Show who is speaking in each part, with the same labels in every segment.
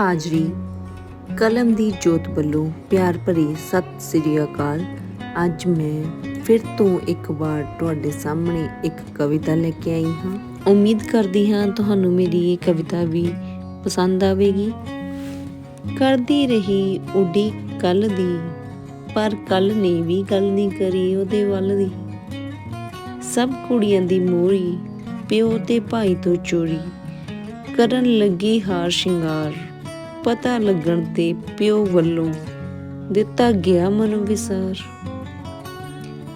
Speaker 1: ਹਾਜ਼ਰੀ। ਕਲਮ ਦੀ ਜੋਤ ਵੱਲੋਂ ਪਿਆਰ ਭਰੀ ਸਤਿ ਸ੍ਰੀ ਅਕਾਲ। ਅੱਜ ਮੈਂ ਫਿਰ ਤੋਂ ਇੱਕ ਵਾਰ ਤੁਹਾਡੇ ਸਾਹਮਣੇ ਇੱਕ ਕਵਿਤਾ ਲੈ ਕੇ ਆਈ ਹਾਂ। ਉਮੀਦ ਕਰਦੀ ਹਾਂ ਤੁਹਾਨੂੰ ਮੇਰੀ ਇਹ ਕਵਿਤਾ ਵੀ ਪਸੰਦ ਆਵੇਗੀ। ਕਰਦੀ ਰਹੀ ਉਡੀ ਕੱਲ ਦੀ, ਪਰ ਕੱਲ ਨੇ ਵੀ ਗੱਲ ਨਹੀਂ ਕਰੀ ਉਹਦੇ ਵੱਲ ਦੀ। ਸਭ ਕੁੜੀਆਂ ਦੀ ਮੋਰੀ, ਪਿਓ ਤੇ ਭਾਈ ਤੋਂ ਚੋਰੀ, ਕਰਨ ਲੱਗੀ ਹਾਰ ਸ਼ਿੰਗਾਰ। ਪਤਾ ਲੱਗਣ ਤੇ ਪਿਓ ਵੱਲੋਂ ਦਿੱਤਾ ਗਿਆ ਮਨੋਂ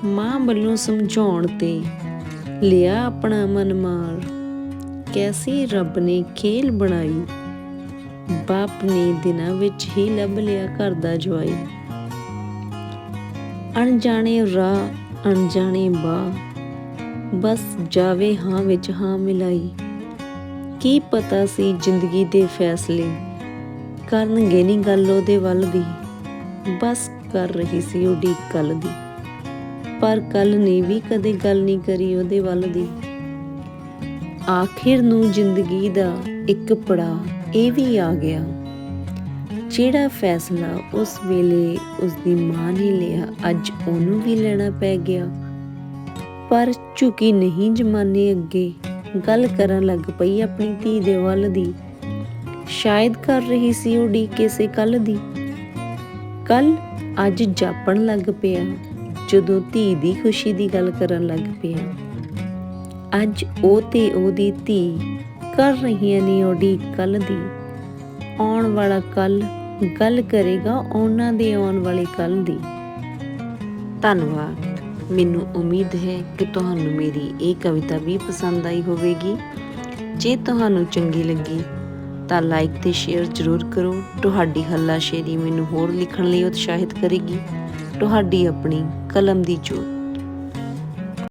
Speaker 1: ਮਾਂ ਵੱਲੋਂ ਸਮਝਾਉਣ ਤੇ ਲਿਆ ਆਪਣਾ ਮਨ ਮਾਰ ਕੈਸੀ ਰੱਬ ਨੇ ਖੇਲ ਬਣਾਈ। ਬਾਪ ਨੇ ਦਿਨਾਂ ਵਿੱਚ ਹੀ ਲੱਭ ਲਿਆ ਘਰ ਦਾ ਜਵਾਈ। ਅਣਜਾਣੇ ਰਾਹ, ਅਣਜਾਣੇ ਬਾ ਬਸ ਜਾਵੇ ਹਾਂ ਵਿੱਚ ਹਾਂ ਮਿਲਾਈ। ਕੀ ਪਤਾ ਸੀ ਜ਼ਿੰਦਗੀ ਦੇ ਫੈਸਲੇ। ਕਰਨਗੇ ਨਹੀਂ ਗੱਲ ਉਹਦੇ ਵੱਲ ਦੀ। ਬਸ ਕਰ ਰਹੀ ਸੀ ਉਹਦੀ ਕੱਲ ਦੀ। ਪਰ ਕੱਲ ਨੇ ਵੀ ਕਦੇ ਗੱਲ ਨਹੀਂ ਕਰੀ ਉਹਦੇ ਵੱਲ ਦੀ। ਆਖਿਰ ਨੂੰ ਜ਼ਿੰਦਗੀ ਦਾ ਇੱਕ ਪੜਾ ਇਹ ਵੀ ਆ ਗਿਆ। ਜਿਹੜਾ ਫੈਸਲਾ ਉਸ ਵੇਲੇ ਉਸ ਦੀ ਮਾਂ ਨੇ ਲਿਆ, ਅੱਜ ਉਹਨੂੰ ਵੀ ਲੈਣਾ ਪੈ ਗਿਆ। ਪਰ ਝੁਕੀ ਨਹੀਂ ਜਮਾਨੇ ਅੱਗੇ। ਗੱਲ ਕਰਨ ਲੱਗ ਪਈ ਆਪਣੀ ਧੀ ਦੇ ਵੱਲ ਦੀ। ਸ਼ਾਇਦ ਕਰ ਰਹੀ ਸੀ ਉਡੀਕ ਡੀ ਕਿਸੇ ਕੱਲ ਦੀ। ਕੱਲ ਅੱਜ ਜਾਪਣ ਲੱਗ ਪਿਆ, ਜਦੋਂ ਧੀ ਦੀ ਖੁਸ਼ੀ ਦੀ ਗੱਲ ਕਰਨ ਲੱਗ ਪਿਆ। ਅੱਜ ਉਹ ਤੇ ਉਹਦੀ ਧੀ ਕਰ ਰਹੀਆਂ ਨੇ ਉਹਦੀ ਕੱਲ ਦੀ। ਆਉਣ ਵਾਲਾ ਕੱਲ ਗੱਲ ਕਰੇਗਾ ਉਹਨਾਂ ਦੇ ਆਉਣ ਵਾਲੇ ਕੱਲ ਦੀ। ਧੰਨਵਾਦ। ਮੈਨੂੰ ਉਮੀਦ ਹੈ ਕਿ ਤੁਹਾਨੂੰ ਮੇਰੀ ਇਹ ਕਵਿਤਾ ਵੀ ਪਸੰਦ ਆਈ ਹੋਵੇਗੀ। ਜੇ ਤੁਹਾਨੂੰ ਚੰਗੀ ਲੱਗੀ ਤਾਂ ਲਾਈਕ ਤੇ ਸ਼ੇਅਰ ਜ਼ਰੂਰ ਕਰੋ। ਤੁਹਾਡੀ ਹੱਲਾਸ਼ੇਰੀ ਮੈਨੂੰ ਹੋਰ ਲਿਖਣ ਲਈ ਉਤਸ਼ਾਹਿਤ ਕਰੇਗੀ। ਤੁਹਾਡੀ ਆਪਣੀ ਕਲਮ ਦੀ ਜੋਤ।